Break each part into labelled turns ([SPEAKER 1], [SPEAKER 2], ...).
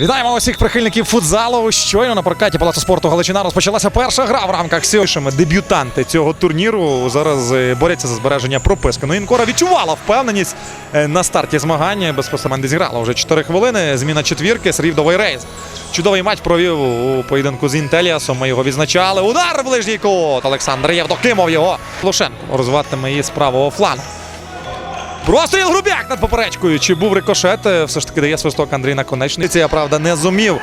[SPEAKER 1] Вітаємо усіх прихильників футзалу. Щойно на прокаті Палацу спорту Галичина розпочалася перша гра в рамках сьогоднішнього. Дебютанти цього турніру зараз е, борються за збереження прописки. Ну, Інкора відчувала впевненість е, на старті змагання. Безпосередньо зіграла вже 4 хвилини. Зміна четвірки. Срівдовий рейс. Чудовий матч провів у поєдинку з Інтеліасом. Ми його відзначали. Удар в ближній кут. Олександр Євдокимов його. Лушенко розвиватиме її з правого флангу. Простріл Грубяк над поперечкою. Чи був рикошет? Е, Все ж таки дає свисток Андрій Наконечний. Це, правда, не зумів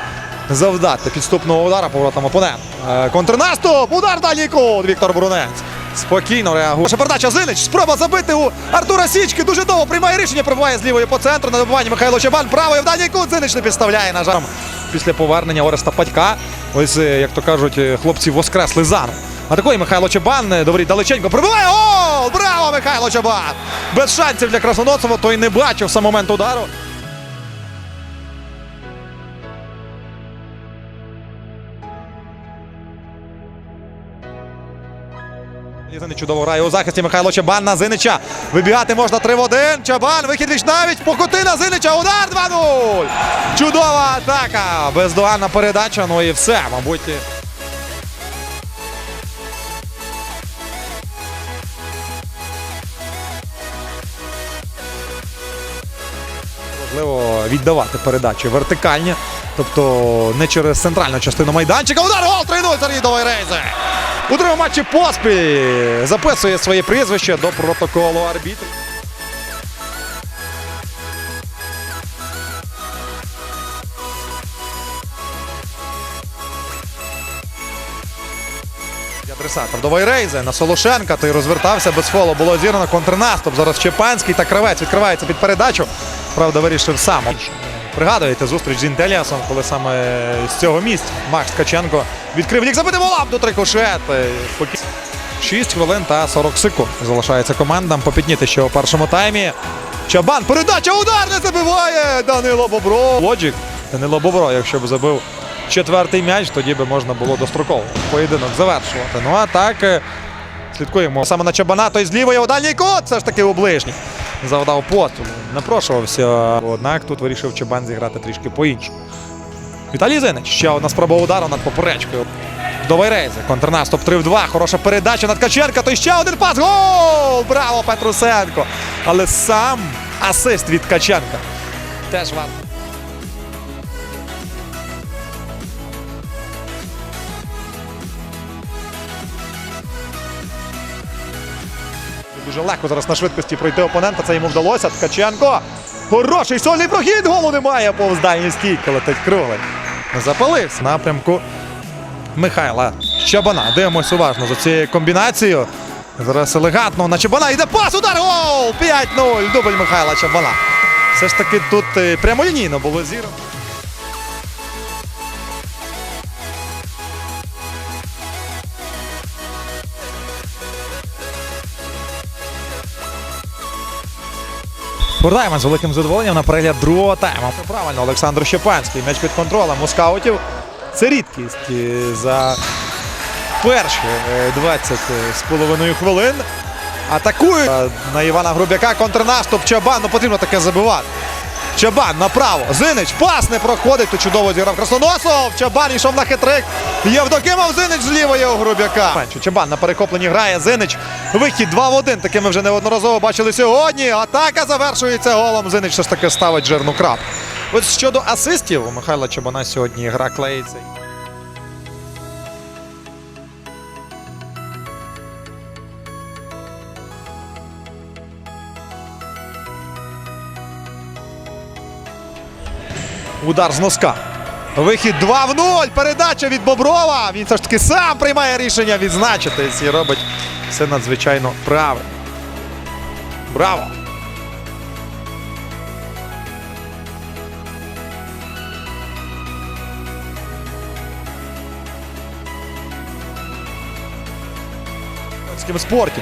[SPEAKER 1] завдати підступного удара поворотом опонент. Е, Контрнаступ! Удар дальній кут! Віктор Брунець. Спокійно реагує. Передача Зинич. Спроба забити у Артура Січки. Дуже довго приймає рішення. Пробиває з лівої по центру. На добуванні Михайло Чабан. Правою в дальній кут. Зинич не підставляє. На жаль, після повернення Ореста Падька. Ось, е, як то кажуть, хлопці воскресли заново. А такий Михайло Чабан, е, добрий далеченько, пробиває гол! Браво, Михайло Чабан! Без шансів для Красноносова, той не бачив сам момент удару. Зинич чудово грає у захисті Михайло Чабан на Зинича. Вибігати можна 3 в 1. Чабан, вихід віч навіть покотина Зинича. Удар 2-0. Чудова атака. Бездоганна передача. Ну і все, мабуть. Важливо віддавати передачі вертикальні, тобто не через центральну частину майданчика. Удар гол 3-0 Сергій Довайрейзе. У другому матчі поспіль записує своє прізвище до протоколу арбітру. Адресатор до Вайрейзе на Солошенка. Той розвертався без фолу. Було зірно контрнаступ. Зараз Чепанський та Кравець відкривається під передачу. Правда, вирішив сам. Пригадуєте зустріч з Інтеліасом, коли саме з цього місця Макс Ткаченко відкрив лік забити волам до трикошет. 6 хвилин та 40 секунд. Залишається командам попітніти ще у першому таймі. Чабан, передача, удар не забиває! Данило Бобров. Лоджик. Данило Бобров, якщо б забив четвертий м'яч, тоді би можна було достроково поєдинок завершувати. Ну а так е, слідкуємо саме на Чабана, той з лівої у дальній кут, все ж таки у ближній. Завдав пострілу, напрошувався. Однак тут вирішив Чабан зіграти трішки по-іншому. Віталій Зинич, ще одна спроба удару над поперечкою. До Вайрейзе. Контрнаступ 3 в 2. Хороша передача на Ткаченка. То ще один пас. Гол! Браво, Петрусенко! Але сам асист від Ткаченка. Теж варто. Дуже легко зараз на швидкості пройти опонента. Це йому вдалося. Ткаченко. Хороший сольний прохід. Голу немає. Повз дальній стійки летить круглий. Запалився напрямку Михайла Чабана. Дивимось уважно за цією комбінацією. Зараз елегантно на Чабана. Йде пас, удар, гол! 5-0. Дубль Михайла Чабана. Все ж таки тут е, прямолінійно було зіро. Повертаємось з великим задоволенням на перегляд другого тайму. Правильно, Олександр Щепанський. М'яч під контролем у скаутів. Це рідкість е, за перші е, 20 з половиною хвилин. Атакують е, на Івана Грубяка. Контрнаступ Чабан. Ну потрібно таке забивати. Чабан направо. Зинич. Пас не проходить. Тут чудово зіграв Красноносов. Чабан йшов на хитрик. Євдокимов Зинич з лівої у Грубяка. Чабан на перехопленні грає. Зинич. Вихід 2 в 1. Таке ми вже неодноразово бачили сьогодні. Атака завершується голом. Зинич все ж таки ставить жирну крап. Ось щодо асистів у Михайла Чабана сьогодні гра клеїться. Удар з носка. Вихід 2 в 0. Передача від Боброва. Він все ж таки сам приймає рішення відзначитись і робить все надзвичайно правильно. Браво! В спорті.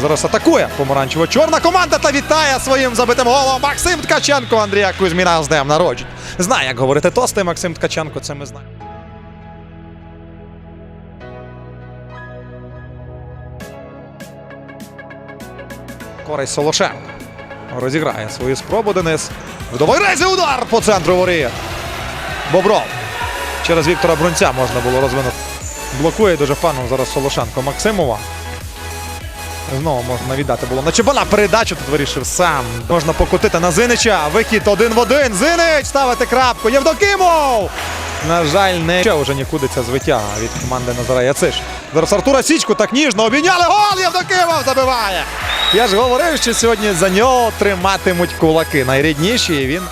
[SPEAKER 1] Зараз атакує помаранчево-чорна команда та вітає своїм забитим голом Максим Ткаченко Андрія Кузьміна з днем народження. Знає, як говорити тости Максим Ткаченко, це ми знаємо. Користь Солошенко. Розіграє свою спробу Денис. Вдовий рейзи удар по центру воріт. Бобров. Через Віктора Брунця можна було розвинути. Блокує дуже фаном зараз Солошенко Максимова. Знову можна віддати було на Чебана. Передачу тут вирішив сам. Можна покотити на Зинича. Вихід один в один. Зинич ставити крапку. Євдокимов! На жаль, не ще вже нікуди ця звиття від команди Назара Яциш. Зараз Артура Січку так ніжно обійняли. Гол Євдокимов забиває. Я ж говорив, що сьогодні за нього триматимуть кулаки. Найрідніші він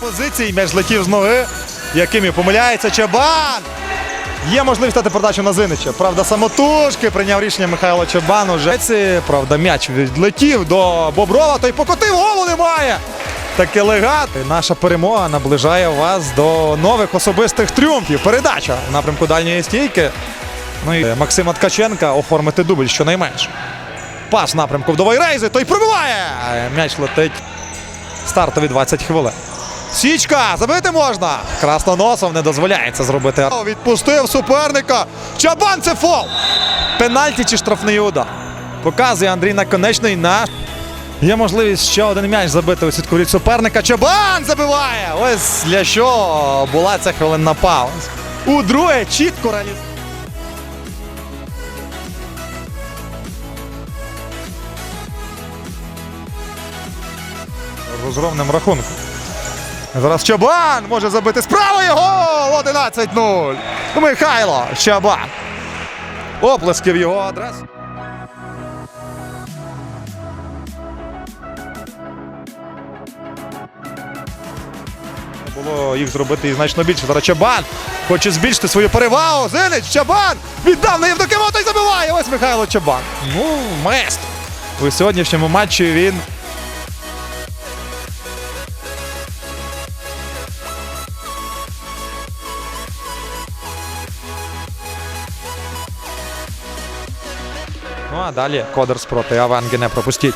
[SPEAKER 1] позицій м'яч злетів з ноги. Якими помиляється Чабан. Є можливість дати передачу на Зинича. Правда, самотужки прийняв рішення Михайло Чабан. Уже правда, м'яч відлетів до Боброва, той покотив, голу немає. Таке легат. Наша перемога наближає вас до нових особистих тріумфів. Передача в напрямку дальньої стійки. Ну і Максима Ткаченка оформити дубль щонайменше. Пас напрямку вдової рейзи, той пробиває. М'яч летить. Стартові 20 хвилин. Січка, забити можна. Красноносов не дозволяє це зробити. Відпустив суперника. Чабан це фол. Пенальті чи штрафний удар. Показує Андрій Наконечний на. Є можливість ще один м'яч забити у сітку від суперника. Чабан забиває. Ось для що була ця хвилинна пауза. У друге чітко реалізує. Розгромним рахунком. Зараз Чабан може забити з правої гол! 11-0. Михайло Чабан. Оплески в його адресу. Було їх зробити і значно більше. Зараз Чабан хоче збільшити свою перевагу. Зинич, Чабан! Віддав на Євдокимова, той забиває! Ось Михайло Чабан. Ну, мест. У сьогоднішньому матчі він Ну а далі Кодерс проти Аванги не пропустіть.